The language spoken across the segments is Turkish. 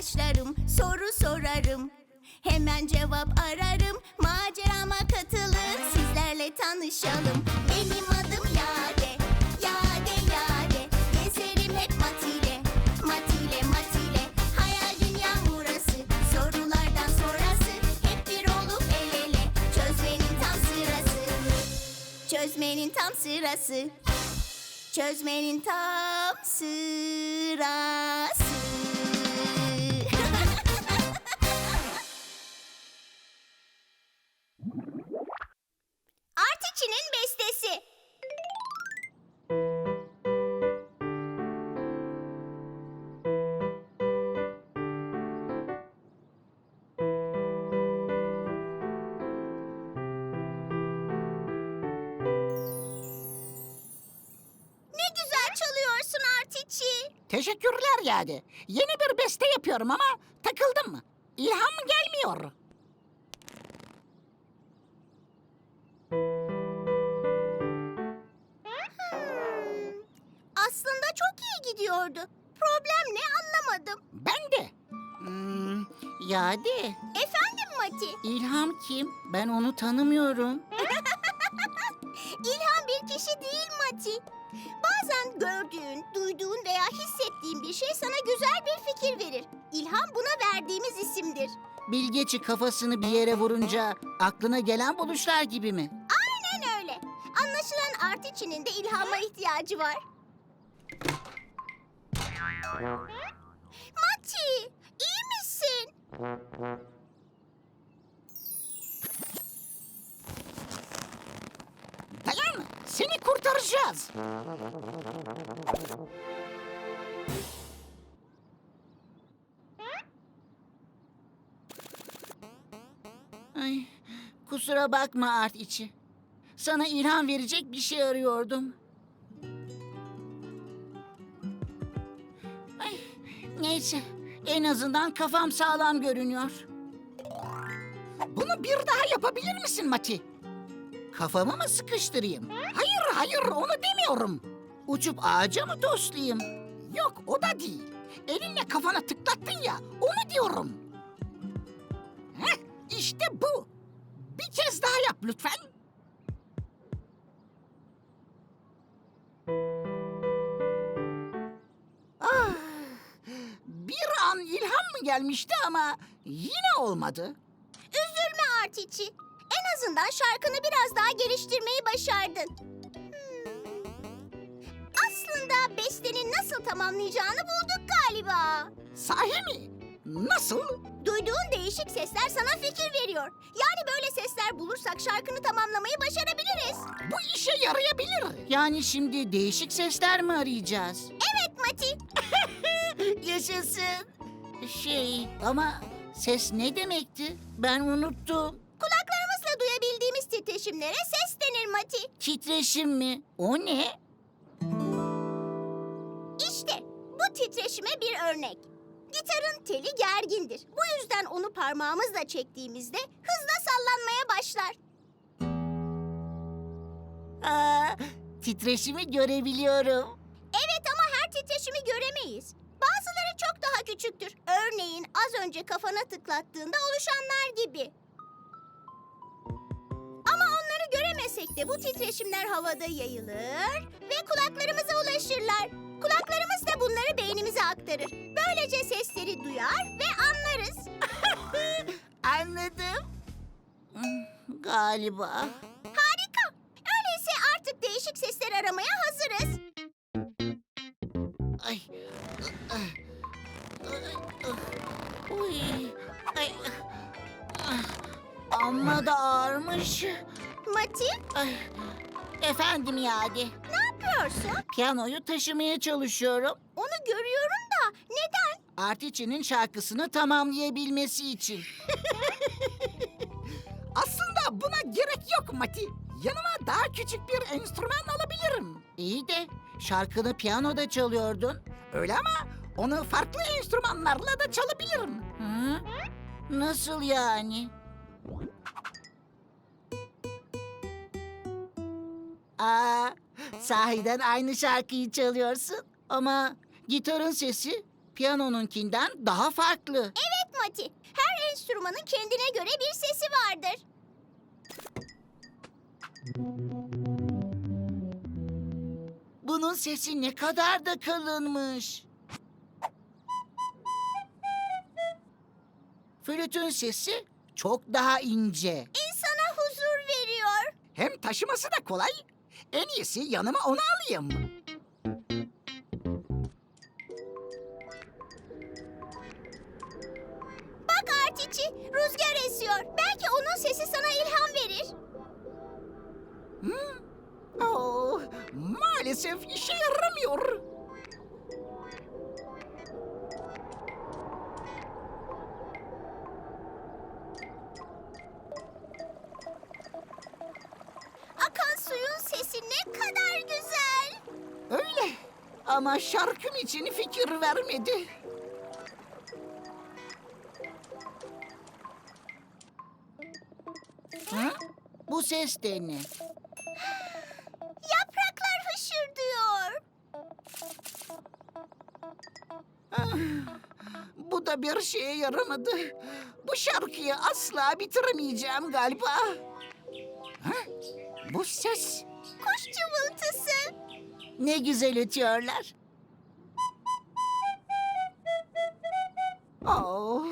arkadaşlarım, soru sorarım. Hemen cevap ararım, macerama katılın, sizlerle tanışalım. Benim adım Yade, Yade Yade. Gezerim hep Matile, Matile Matile. Hayal dünyam burası, sorulardan sonrası. Hep bir olup el ele, çözmenin tam sırası. Çözmenin tam sırası. Çözmenin tam sırası. Artiçi'nin bestesi. Ne güzel çalıyorsun Artiçi. Teşekkürler yani. Yeni bir beste yapıyorum ama takıldım? İlham gelmiyor. Gidiyordu. Problem ne anlamadım. Ben de. Hmm, Yadi, Efendim Mati, İlham kim? Ben onu tanımıyorum. İlham bir kişi değil Mati. Bazen gördüğün, duyduğun veya hissettiğin bir şey sana güzel bir fikir verir. İlham buna verdiğimiz isimdir. Bilgeci kafasını bir yere vurunca aklına gelen buluşlar gibi mi? Aynen öyle. Anlaşılan Artiçi'nin de ilhama ihtiyacı var. Mati, iyi misin? Dayan, seni kurtaracağız. Ay, kusura bakma Art içi. Sana ilham verecek bir şey arıyordum. Neyse, en azından kafam sağlam görünüyor. Bunu bir daha yapabilir misin Mati? Kafamı mı sıkıştırayım? Hayır hayır onu demiyorum. Uçup ağaca mı toslayayım? Yok o da değil. Elinle kafana tıklattın ya onu diyorum. Heh, işte bu. Bir kez daha yap lütfen. Gelmişti ama yine olmadı. Üzülme Artiçi. En azından şarkını biraz daha geliştirmeyi başardın. Hmm. Aslında bestenin nasıl tamamlayacağını bulduk galiba. Sahi mi? Nasıl? Duyduğun değişik sesler sana fikir veriyor. Yani böyle sesler bulursak şarkını tamamlamayı başarabiliriz. Bu işe yarayabilir. Yani şimdi değişik sesler mi arayacağız? Evet Mati. Yaşasın. Şey ama ses ne demekti? Ben unuttum. Kulaklarımızla duyabildiğimiz titreşimlere ses denir Mati. Titreşim mi? O ne? İşte bu titreşime bir örnek. Gitarın teli gergindir. Bu yüzden onu parmağımızla çektiğimizde hızla sallanmaya başlar. Aa, titreşimi görebiliyorum. Evet ama her titreşimi göremeyiz. Daha küçüktür. Örneğin az önce kafana tıklattığında oluşanlar gibi. Ama onları göremesek de bu titreşimler havada yayılır ve kulaklarımıza ulaşırlar. Kulaklarımız da bunları beynimize aktarır. Böylece sesleri duyar ve anlarız. Anladım. Galiba. Harika. Öyleyse artık değişik sesler aramaya hazırız. Amma da ağırmış. Mati, Ay. Efendim Yadi. ne yapıyorsun? Piyanoyu taşımaya çalışıyorum. Onu görüyorum da neden? Artiçi'nin şarkısını tamamlayabilmesi için. Aslında buna gerek yok Mati. Yanıma daha küçük bir enstrüman alabilirim. İyi de şarkını piyanoda çalıyordun. Öyle ama onu farklı enstrümanlarla da çalabilirim. Hı? Nasıl yani? Aa, Sahiden aynı şarkıyı çalıyorsun. Ama gitarın sesi piyanonunkinden daha farklı. Evet Mati. Her enstrümanın kendine göre bir sesi vardır. Bunun sesi ne kadar da kalınmış. Flütün sesi çok daha ince. İnsana huzur veriyor. Hem taşıması da kolay. En iyisi yanıma onu alayım. Bak Artiçi, rüzgar esiyor. Belki onun sesi sana ilham verir. Oh, maalesef işe yaramıyor. Ne kadar güzel. Öyle. Ama şarkım için fikir vermedi. Ha? Bu ses de ne? Yapraklar hışırdıyor. Ah, bu da bir şeye yaramadı. Bu şarkıyı asla bitiremeyeceğim galiba. Ha? Bu ses. Ne güzel ötüyorlar. Oh,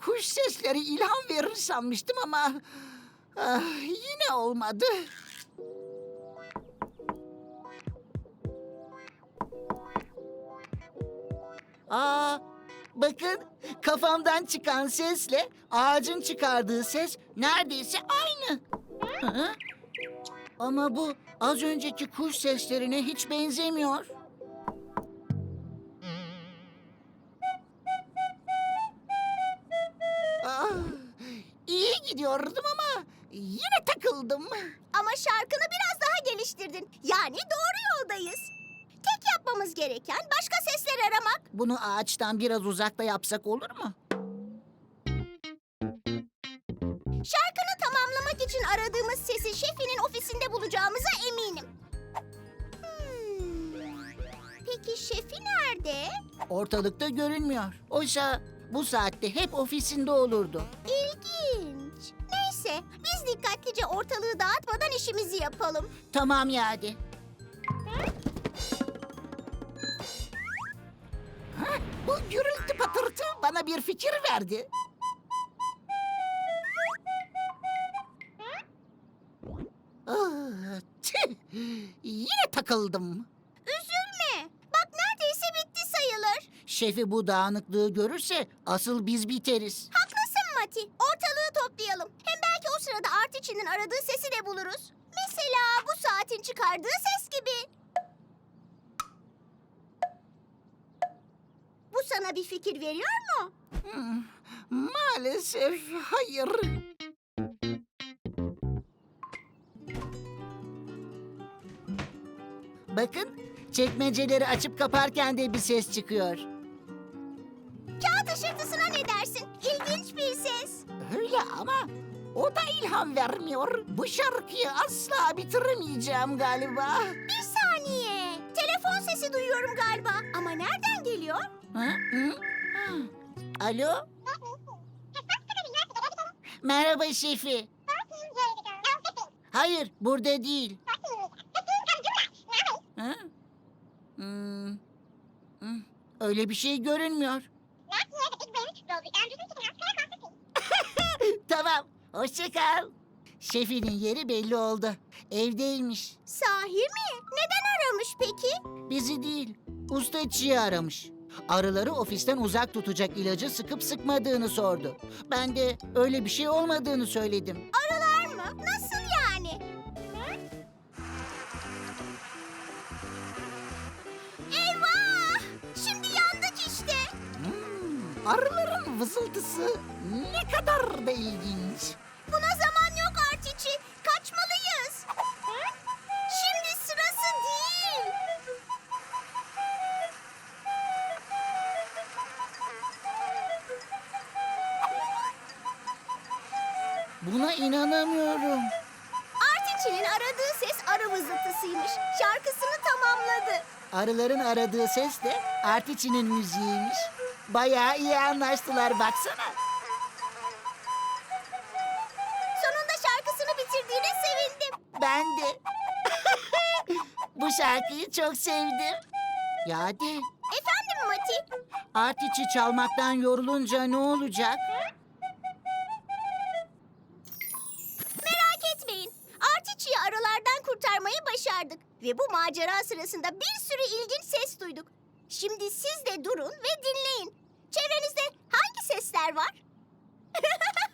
kuş sesleri ilham verir sanmıştım ama ah, yine olmadı. Aa, bakın kafamdan çıkan sesle ağacın çıkardığı ses neredeyse aynı. Hı? Ama bu az önceki kuş seslerine hiç benzemiyor. Ah, iyi gidiyordum ama yine takıldım. Ama şarkını biraz daha geliştirdin. Yani doğru yoldayız. Tek yapmamız gereken başka sesler aramak. Bunu ağaçtan biraz uzakta yapsak olur mu? Peki şefi nerede? Ortalıkta görünmüyor. Oysa bu saatte hep ofisinde olurdu. İlginç. Neyse, biz dikkatlice ortalığı dağıtmadan işimizi yapalım. Tamam yani. Hah, Bu gürültü patırtı bana bir fikir verdi. Ah, tüh, Yine takıldım. Üzülme. Bak neredeyse bitti sayılır. Şefi bu dağınıklığı görürse asıl biz biteriz. Haklısın Mati. Ortalığı toplayalım. Hem belki o sırada Artiç'in aradığı sesi de buluruz. Mesela bu saatin çıkardığı ses gibi. Bu sana bir fikir veriyor mu? Hmm, Maalesef hayır. Bakın çekmeceleri açıp kaparken de bir ses çıkıyor. O da ilham vermiyor. Bu şarkıyı asla bitiremeyeceğim galiba. Bir saniye. Telefon sesi duyuyorum galiba. Ama nereden geliyor? Ha? Hı? Ha. Alo? Merhaba şefi. Hayır, burada değil. Hmm. Hı. Öyle bir şey görünmüyor. Tamam, hoşça kal. Şefinin yeri belli oldu. Evdeymiş. Sahi mi? Neden aramış peki? Bizi değil, ustaçıyı aramış. Arıları ofisten uzak tutacak ilacı sıkıp sıkmadığını sordu. Ben de öyle bir şey olmadığını söyledim. Arılar mı? Nasıl yani? Eyvah! Şimdi yandık işte. Hmm, arıların vızıltısı ne kadar da ilginç. Buna zaman yok Artiçi. Kaçmalıyız. Şimdi sırası değil. Buna inanamıyorum. Artiçi Artiçi'nin aradığı ses arı vızıltısıymış. Şarkısını tamamladı. Arıların aradığı ses de Artiçi'nin müziğiymiş. Bayağı iyi anlaştılar baksana. Sonunda şarkısını bitirdiğine sevindim. Ben de. Bu şarkıyı çok sevdim. Yadi, Efendim Mati? Artiçi çalmaktan yorulunca ne olacak? Merak etmeyin. Artiçi'yi arılardan kurtarmayı başardık. Ve bu macera sırasında bir sürü ilginç ses duyduk. Şimdi siz de durun ve dinleyin. Çevrenizde hangi sesler var?